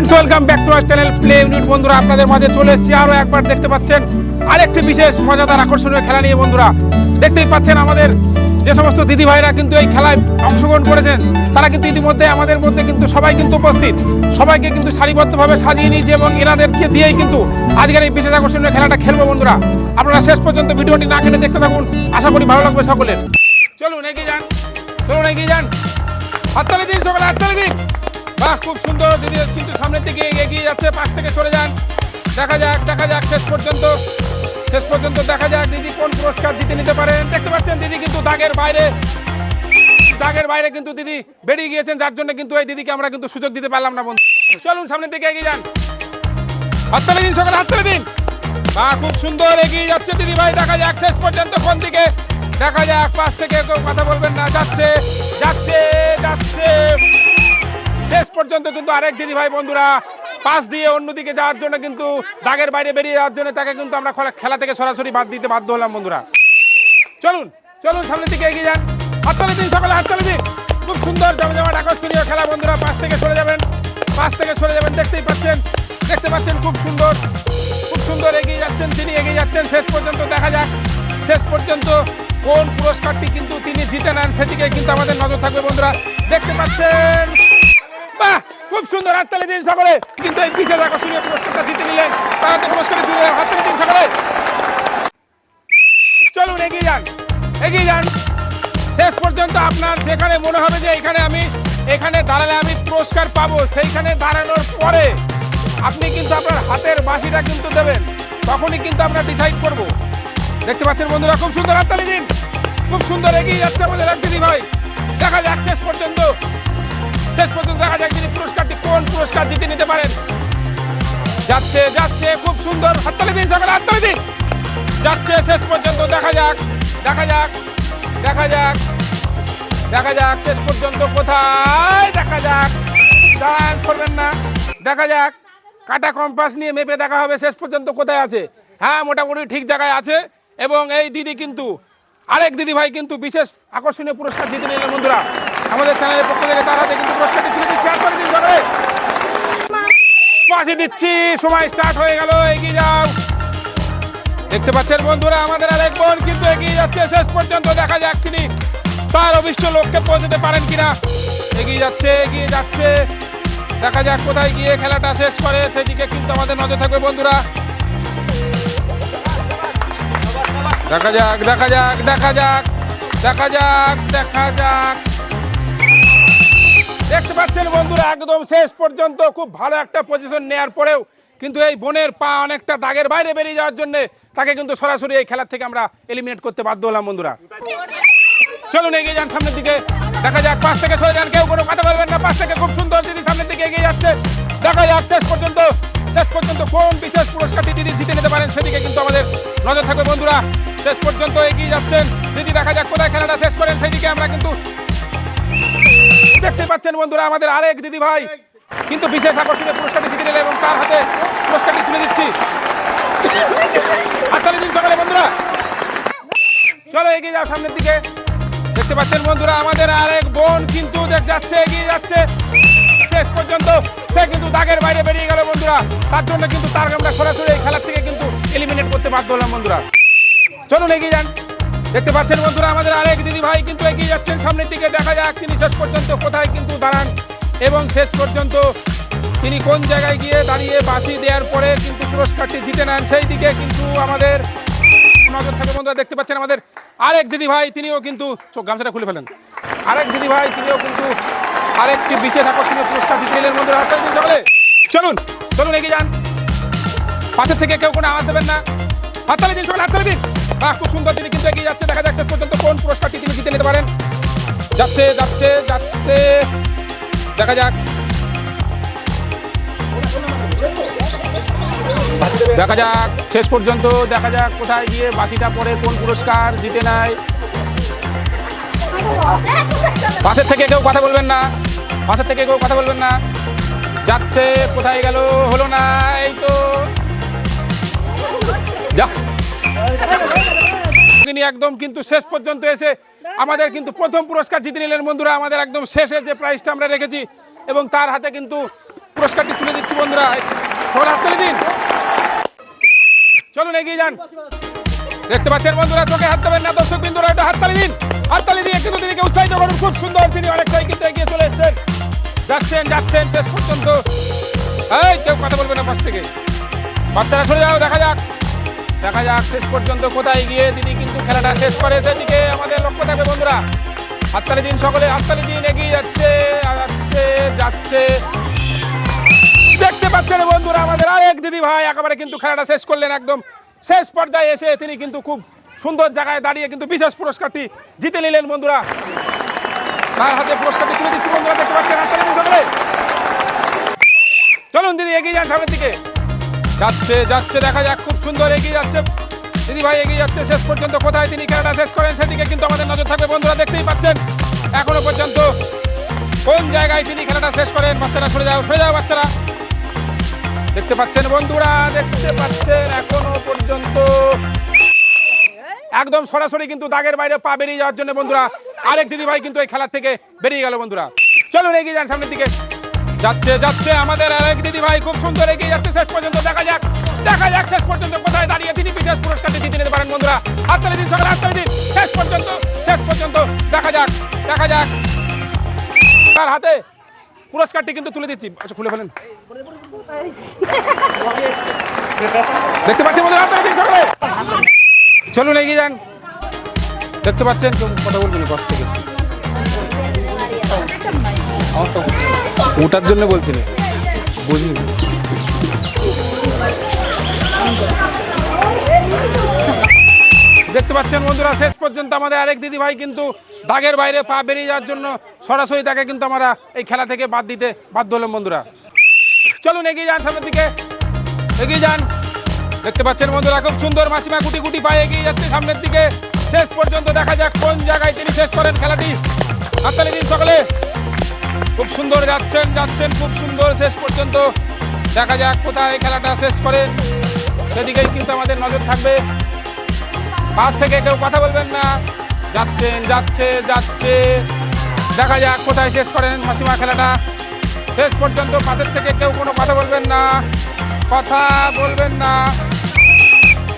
Friends welcome back to our channel play unit বন্ধুরা, আপনাদের মাঝে চলে এসেছি। আরও একবার দেখতে পাচ্ছেন, আরেকটি বিশেষ মজাদার, আকর্ষণীয় খেলা নিয়ে বন্ধুরা। দেখতেই পাচ্ছেন আমাদের যে সমস্ত দিদি ভাইরা কিন্তু এই খেলায় অংশগ্রহণ করেছেন, তারা কিন্তু ইতিমধ্যে আমাদের মধ্যে কিন্তু সবাই কিন্তু উপস্থিত। সবাইকে কিন্তু সারিবদ্ধভাবে সাজিয়ে নিয়েছে এবং এনাদেরকে দিয়েই কিন্তু আজকের এই বিশেষ আকর্ষণীয় খেলাটা খেলব বন্ধুরা। আপনারা শেষ পর্যন্ত ভিডিওটি না কেটে দেখতে থাকুন। আশা করি ভালো লাগবে সকলের। চলুন, এগিয়ে যান। চলুন, এগিয়ে যান। হাততালি দিন, সকালে, হাততালি দিন। বাহ, খুব সুন্দর দিদি কিন্তু সামনের দিকে এগিয়ে যাচ্ছে, পাশ থেকে সরে যান। দেখা যাক দেখা যাক, শেষ পর্যন্ত শেষ পর্যন্ত দেখা যাক, দিদি কোন পুরস্কার জিতে নিতে পারেন। দেখতে পাচ্ছেন, দিদি কিন্তু দাগের বাইরে দাগের বাইরে কিন্তু দিদি বেরিয়ে গিয়েছেন, যার জন্য কিন্তু এই দিদিকে আমরা কিন্তু সুযোগ দিতে পারলাম না, বন্ধু। চলুন, সামনের দিকে এগিয়ে যান। হাততালি দিন, সকালে হাততালি দিন। বাহ, খুব সুন্দর, এগিয়ে যাচ্ছে দিদি ভাই, দেখা যাক, শেষ পর্যন্ত কোন দিকে। দেখা যাক, পাশ থেকে কেউ কথা বলবেন না, যাচ্ছে যাচ্ছে যাচ্ছে। পর্যন্ত কিন্তু আরেক দিদি ভাই বন্ধুরা পাশ দিয়ে অন্যদিকে যাওয়ার জন্য কিন্তু দাগের বাইরে বেরিয়ে যাওয়ার জন্য তাকে কিন্তু আমরা খেলা- থেকে সরাসরি বাদ দিতে বাধ্য হলাম বন্ধুরা। চলুন চলুন সামনের দিকে এগিয়ে যান। হাততালি দিন সকালে, হাততালি দিন। খুব সুন্দর জমজমাট আকর্ষণীয় খেলা বন্ধুরা, পাশ থেকে সরে যাবেন। পাশ থেকে সরে যাবেন, দেখতেই পাচ্ছেন, দেখতে পাচ্ছেন খুব সুন্দর। খুব সুন্দর এগিয়ে যাচ্ছেন তিনি, এগিয়ে যাচ্ছেন। শেষ পর্যন্ত দেখা যাক, শেষ পর্যন্ত কোন পুরস্কারটি কিন্তু তিনি জিতে নেন, সেদিকে কিন্তু আমাদের নজর থাকবে বন্ধুরা। দেখতে পাচ্ছেন বাহ, খুব সুন্দর হাততালি দিন সকলে। কিন্তু এই বিশেষ আকর্ষণীয় পুরস্কারটা জিতে নিলেন তারা তো পুরস্কারে তুলে হাততালি দিন সকলে। চলুন, এগিয়ে যান এগিয়ে যান। শেষ পর্যন্ত আপনার যেখানে মনে হবে যে এখানে আমি, এখানে দাঁড়ালে আমি পুরস্কার পাবো, সেইখানে দাঁড়ানোর পরে আপনি কিন্তু আপনার হাতের বাঁশিটা কিন্তু দেবেন। তখনই কিন্তু আমরা ডিসাইড করব। দেখতে পাচ্ছেন বন্ধুরা, খুব সুন্দর হাততালি দিন। খুব সুন্দর এগিয়ে যাচ্ছে আমাদের দিদি ভাই। দেখা যাক শেষ পর্যন্ত শেষ পর্যন্ত দেখা যাক যিনি পুরস্কারটি কোন পুরস্কার জিতে নিতে পারেন। যাচ্ছে যাচ্ছে, খুব সুন্দর। হাততালি দিন সকালে হাততালি দিন। যাচ্ছে, শেষ পর্যন্ত দেখা যাক দেখা যাক দেখা যাক দেখা যাক, শেষ পর্যন্ত কোথায়? দেখা যাক। দাঁড়ান, করবেন না। দেখা যাক। কাটা কম্পাস নিয়ে মেপে দেখা হবে শেষ পর্যন্ত কোথায় আছে। হ্যাঁ মোটামুটি ঠিক জায়গায় আছে। এবং এই দিদি কিন্তু, আরেক দিদি ভাই কিন্তু বিশেষ আকর্ষণীয় পুরস্কার জিতে নিলেন বন্ধুরা। আমাদের চ্যানেলের পক্ষ থেকে তার হাতে কিন্তু পুরস্কারটি তুলে দিচ্ছে। আর দিন সবাই। বাঁশি দিচ্ছি। সময় স্টার্ট হয়ে গেল। এগিয়ে যাও। দেখতে পাচ্ছেন বন্ধুরা, আমাদের আরেক বোন কিন্তু এগিয়ে যাচ্ছে। শেষ পর্যন্ত দেখা যাক তিনি তার অভিষ্ট লক্ষ্যে পৌঁছতে পারেন কিনা। এগিয়ে যাচ্ছে এগিয়ে যাচ্ছে। দেখা যাক কোথায় গিয়ে খেলাটা শেষ করে। সেদিকে কিন্তু আমাদের নজর থাকবে বন্ধুরা। দেখা যাক দেখা যাক দেখা যাক দেখা যাক দেখা যাক। পাচ্ছেন একদম শেষ পর্যন্ত খুব ভালো একটা পজিশন নেয়ার পরেও কিন্তু এই বোনের পা অনেকটা দাগের বাইরে বেরিয়ে যাওয়ার জন্য তাকে কিন্তু সরাসরি এই খেলার থেকে আমরা এলিমিনেট করতে বাধ্য হলাম বন্ধুরা। চলুন এগিয়ে যান সামনের দিকে। দেখা যাক পাশ থেকে সরে যান, কেউ কোনো কথা বলবেন না। পাশ থেকে খুব সুন্দর দিদি সামনের দিকে এগিয়ে যাচ্ছে। দেখা যাক শেষ পর্যন্ত শেষ পর্যন্ত কোন বিশেষ পুরস্কারটি দিদি জিতে নিতে পারেন সেদিকে কিন্তু আমাদের নজর থাকবে বন্ধুরা। শেষ পর্যন্ত এগিয়ে যাচ্ছেন। দিদি, দেখা যাক কোথায় খেলাটা শেষ করেন, সেদিকে আমরা কিন্তু দেখতে পাচ্ছেন বন্ধুরা আমাদের আরেক দিদি ভাই। কিন্তু বিশেষ আকর্ষণীয় পুরস্কারটি জিতে এবং তার হাতে পুরস্কারটি তুলে দিচ্ছি। হাততালি দিন সকালে বন্ধুরা। চলো এগিয়ে যাও সামনের দিকে। দেখতে পাচ্ছেন বন্ধুরা আমাদের আরেক বোন কিন্তু দেখ যাচ্ছে, এগিয়ে যাচ্ছে। শেষ পর্যন্ত সে কিন্তু দাগের বাইরে বেরিয়ে গেল বন্ধুরা। তার জন্য কিন্তু তার আমরা সরাসরি এই খেলার থেকে কিন্তু এলিমিনেট করতে বাধ্য হলাম বন্ধুরা। চলুন এগিয়ে যান। দেখতে পাচ্ছেন বন্ধুরা, আমাদের আরেক দিদি ভাই কিন্তু এগিয়ে যাচ্ছেন। সামনের দিকে দেখা যাক তিনি শেষ পর্যন্ত কোথায় কিন্তু দাঁড়ান। এবং শেষ পর্যন্ত তিনি কোন জায়গায় গিয়ে দাঁড়িয়ে বাঁশি দেওয়ার পরে কিন্তু পুরস্কারটি জিতে নেন, সেই দিকে কিন্তু আমাদের নজর থাকে। বন্ধুরা, দেখতে পাচ্ছেন আমাদের আরেক দিদি ভাই তিনিও কিন্তু চোখ গামছাটা খুলে ফেলেন। আরেক দিদি ভাই তিনিও কিন্তু আরেকটি বিশেষ আকর্ষণীয় পুরস্কার জিতে নিলেন। বন্ধুরা চলুন চলুন এগিয়ে যান। পাশের থেকে কেউ কোনো আওয়াজ দেবেন না। হাততালি দিন সবাই হাততালি দিন। বাহ, খুব সুন্দর তিনি কিন্তু এগিয়ে যাচ্ছে। দেখা যাক শেষ পর্যন্ত কোন পুরস্কারটি তিনি জিতে নিতে পারেন। যাচ্ছে যাচ্ছে যাচ্ছে। দেখা যাক। দেখা যাক, শেষ পর্যন্ত দেখা যাক কোথায় গিয়ে বাসিটা পরে কোন পুরস্কার জিতে নেয়। পাশের থেকে কেউ কথা বলবেন না। পাশের থেকে কেউ কথা বলবেন না। যাচ্ছে, কোথায় গেল, হলো না, এই তো। যা। তিনি একদম কিন্তু শেষ পর্যন্ত এসে আমাদের কিন্তু প্রথম পুরস্কার জিতে নিলেন। বন্ধুরা, আমাদের একদম শেষে যে প্রাইজটা আমরা রেখেছি এবং তার হাতে কিন্তু পুরস্কারটি তুলে দিচ্ছি বন্ধুরা। হাততালি দিন। চলুন, এগিয়ে যান। দেখতে পাচ্ছেন বন্ধুরা, চোখে হাত দেবেন না। দর্শক বিন্দুরা, একটু হাততালি দিন। হাততালি দিয়ে কিন্তু দিদিকে উৎসাহিত করুন। খুব সুন্দর তিনি অনেকটাই কিন্তু এগিয়ে চলে এসেছেন। যাচ্ছেন যাচ্ছেন শেষ পর্যন্ত। এই, কেউ কথা বলবে না পাশ থেকে। বাচ্চারা সরে যাও, দেখা যাক। দেখা যাক শেষ পর্যন্ত কোথায় গিয়ে দিদি কিন্তু খেলাটা শেষ করে। সেদিকে আমাদের লক্ষ্য থাকবে বন্ধুরা। হাততালি দিন সকলে, হাততালি দিন এগিয়ে যাচ্ছে যাচ্ছে যাচ্ছে। দেখতে পাচ্ছেন বন্ধুরা আমাদের আরেক দিদি ভাই, একেবারে কিন্তু খেলাটা শেষ করলেন একদম। শেষ পর্যায়ে এসে তিনি কিন্তু খুব সুন্দর জায়গায় দাঁড়িয়ে কিন্তু বিশেষ পুরস্কারটি জিতে নিলেন বন্ধুরা। তার হাতে পুরস্কারটি তুলে দিচ্ছি বন্ধুরা, দেখতে পাচ্ছেন হাততালি দিন সকলে। চলুন দিদি, এগিয়ে যান সামনের দিকে। যাচ্ছে যাচ্ছে, দেখা যাক, খুব সুন্দর এগিয়ে যাচ্ছে। দিদি ভাই এগিয়ে যাচ্ছে, শেষ পর্যন্ত কোথায় তিনি? খেলাটা শেষ করেন সেদিকে কিন্তু আমাদের নজর থাকবে। বন্ধুরা দেখতেই পাচ্ছেন, এখনও পর্যন্ত কোন জায়গায় তিনি খেলাটা শেষ করেন? বাচ্চারা সরে যাও সরে যাও বাচ্চারা। দেখতে পাচ্ছেন, বন্ধুরা, দেখতে পাচ্ছেন, এখনও পর্যন্ত একদম সরাসরি কিন্তু দাগের বাইরে পা বেরিয়ে যাওয়ার জন্য বন্ধুরা, আরেক দিদি ভাই কিন্তু এই খেলার থেকে বেরিয়ে গেল বন্ধুরা। চলুন এগিয়ে যান সামনের দিকে। যাচ্ছে যাচ্ছে আমাদের আরেক দিদি ভাই খুব সুন্দর এগিয়ে যাচ্ছে, শেষ পর্যন্ত দেখা যাক দেখা যাক শেষ পর্যন্ত কোথায় দাঁড়িয়ে তিনি বিশেষ পুরস্কারটি জিতে নিতে পারেন, বন্ধুরা। হাততালি দিন সকালে হাততালি দিন, শেষ পর্যন্ত শেষ পর্যন্ত, দেখা যাক দেখা যাক। তার হাতে পুরস্কারটি কিন্তু তুলে দিচ্ছি। আচ্ছা খুলে ফেলেন। দেখতে পাচ্ছেন বন্ধুরা হাততালি দিন সকালে? চলুন, এগিয়ে যান। দেখতে পাচ্ছেন কথা বলবেন কষ্ট থেকে। ওটার জন্য বলছি না বুঝলি? দেখতে পাচ্ছেন বন্ধুরা, শেষ পর্যন্ত আমাদের আরেক দিদি ভাই কিন্তু দাগের বাইরে পা বেরিয়ে যাওয়ার জন্য সরাসরি তাকে কিন্তু আমরা এই খেলা থেকে বাদ দিতে বাধ্য হলাম বন্ধুরা। চলুন, এগিয়ে যান সামনের দিকে। এগিয়ে যান। দেখতে পাচ্ছেন বন্ধুরা, খুব সুন্দর মাসিমা গুটি গুটি পায়ে এগিয়ে যাচ্ছে সামনের দিকে। শেষ পর্যন্ত দেখা যাক কোন জায়গায় তিনি শেষ করেন খেলাটি। হাততালি দিন সকলে। খুব সুন্দর যাচ্ছেন যাচ্ছেন খুব সুন্দর। শেষ পর্যন্ত দেখা যাক কোথায় খেলাটা শেষ করে। সেদিকেই কিন্তু আমাদের নজর থাকবে। পাশ থেকে কেউ কথা বলবেন না। যাচ্ছেন, যাচ্ছে যাচ্ছে। দেখা যাক কোথায় শেষ করেন মাসিমা খেলাটা। শেষ পর্যন্ত পাশের থেকে কেউ কোনো কথা বলবেন না। কথা বলবেন না।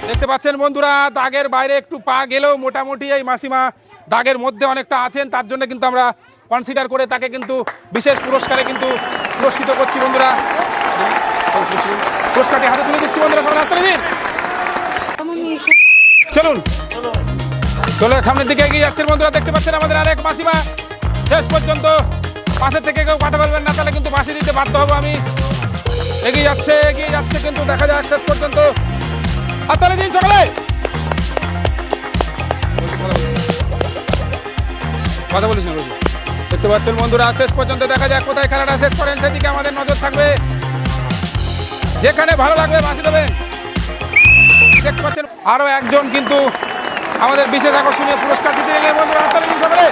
দেখতে পাচ্ছেন বন্ধুরা, দাগের বাইরে একটু পা গেলেও মোটামুটি এই মাসিমা দাগের মধ্যে অনেকটা আছেন। তার জন্য কিন্তু আমরা কনসিডার করে তাকে কিন্তু বিশেষ পুরস্কারে কিন্তু পুরস্কৃত করছি বন্ধুরা। পুরস্কারটি হাতে তুলে দিচ্ছি বন্ধুরা সবাই হাতে দিন চলুন। চলে সামনের দিকে এগিয়ে যাচ্ছেন বন্ধুরা, দেখতে পাচ্ছেন আমাদের আরেক মাসিমা। শেষ পর্যন্ত পাশের থেকে কেউ কথা পারবেন না, তাহলে কিন্তু বাসি দিতে বাধ্য হব আমি। এগিয়ে যাচ্ছে এগিয়ে যাচ্ছে, কিন্তু দেখা যাক শেষ পর্যন্ত। হাততালি দিন সকালে। কথা বলিস না। দেখতে পাচ্ছেন বন্ধুরা, শেষ পর্যন্ত দেখা যাক কোথায় খেলাটা শেষ করেন, সেদিকে আমাদের নজর থাকবে। যেখানে ভালো লাগবে বাঁচি দেবেন। দেখতে পাচ্ছেন, আরও একজন কিন্তু আমাদের বিশেষ আকর্ষণীয় পুরস্কার দিতে গেলে বন্ধুরা, হাততালি দিন সকালে।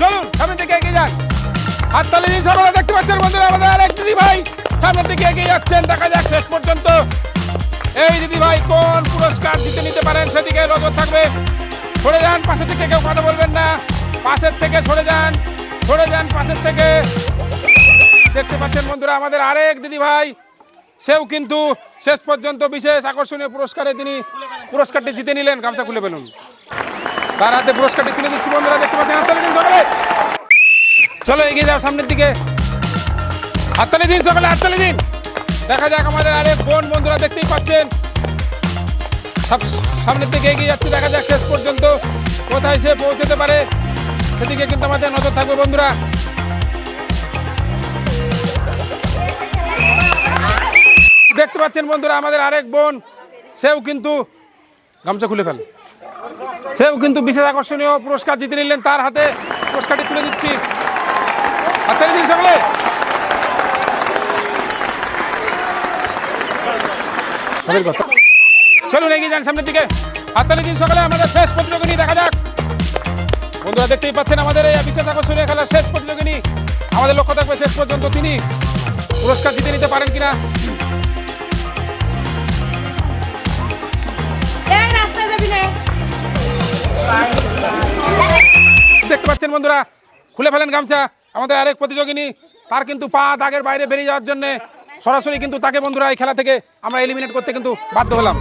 চলুন, সামনের দিকে এগিয়ে যান। হাততালি দিন সকালে, দেখতে পাচ্ছেন বন্ধুরা, আমাদের আরেক দিদি ভাই সামনের দিকে এগিয়ে যাচ্ছেন, দেখা যাক শেষ পর্যন্ত। এই দিদি ভাই কোন পুরস্কার জিতে নিতে পারেন, সেদিকে নজর থাকবে। সরে যান, পাশের থেকে কেউ কথা বলবেন না। পাশের থেকে সরে যান সরে যান পাশের থেকে। দেখতে পাচ্ছেন বন্ধুরা, আমাদের আরেক দিদি ভাই, সেও কিন্তু শেষ পর্যন্ত বিশেষ আকর্ষণীয় পুরস্কারে তিনি পুরস্কারটি জিতে নিলেন, গামছা খুলে ফেলুন। তার হাতে পুরস্কারটি তুলে দিচ্ছি বন্ধুরা, দেখতে পাচ্ছেন হাততালি দিন সকালে। চলো এগিয়ে যাও সামনের দিকে। হাততালি দিন সকালে, হাততালি দিন। দেখা যাক আমাদের আরেক বোন বন্ধুরা, দেখতেই পাচ্ছেন। সামনের দিকে এগিয়ে যাচ্ছে, দেখা যাক শেষ পর্যন্ত কোথায় সে পৌঁছতে পারে। সেদিকে কিন্তু আমাদের নজর থাকবে, বন্ধুরা। দেখতে পাচ্ছেন বন্ধুরা, আমাদের আরেক বোন, সেও কিন্তু গামছা খুলে ফেল। সেও কিন্তু বিশেষ আকর্ষণীয় পুরস্কার জিতে নিলেন তার হাতে। পুরস্কারটি তুলে দিচ্ছি। দিন সকলে। কথা। চলুন এগিয়ে যান সামনের দিকে। হাততালি দিন সকালে আমাদের শেষ প্রতিযোগিনী দেখা যাক। বন্ধুরা দেখতেই পাচ্ছেন আমাদের এই বিশেষ আকর্ষণীয় খেলার শেষ প্রতিযোগিনী। আমাদের লক্ষ্য থাকবে শেষ পর্যন্ত তিনি। পুরস্কার জিতে নিতে পারেন কিনা? দেখতে পাচ্ছেন বন্ধুরা খুলে ফেলেন গামছা। আমাদের আরেক প্রতিযোগিনী তার কিন্তু পা দাগের বাইরে বেরিয়ে যাওয়ার জন্য সরাসরি কিন্তু তাকে বন্ধুরা এই খেলা থেকে আমরা এলিমিনেট করতে কিন্তু বাধ্য হলাম।